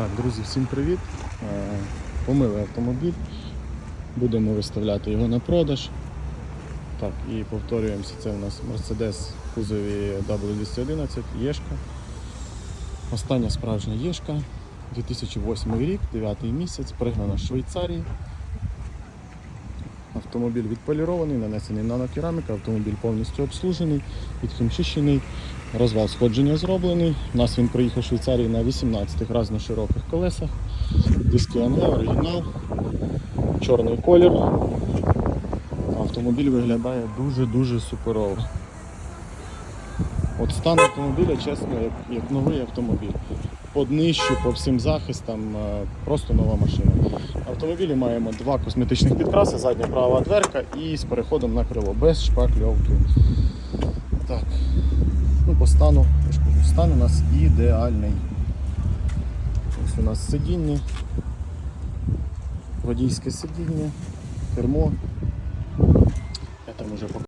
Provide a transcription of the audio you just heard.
Так, друзі, всім привіт. Е, Помили автомобіль. Будемо виставляти його на продаж. Так, і повторюємося, це у нас Mercedes в кузові W211, Єшка. Остання справжня Єшка. 2008 рік, 9 місяць, пригнана з Швейцарії. Автомобіль відполірований, нанесений нанокераміка, автомобіль повністю обслужений, відхімчищений, розвал сходження зроблений. У нас він проїхав в Швейцарії на 18 раз на широких колесах. Диски АМГ, оригінал, чорний колір. Автомобіль виглядає дуже-дуже суперово. От стан автомобіля, чесно, як, як новий автомобіль. По днищу, по всім захистам, е, просто нова машина. В автомобілі маємо два косметичних підкраси, задня права дверка і з переходом на крило, без шпакльовки. Так. По стану, я ж кажу, стан у нас ідеальний. Ось у нас сидіння, водійське сидіння, кермо.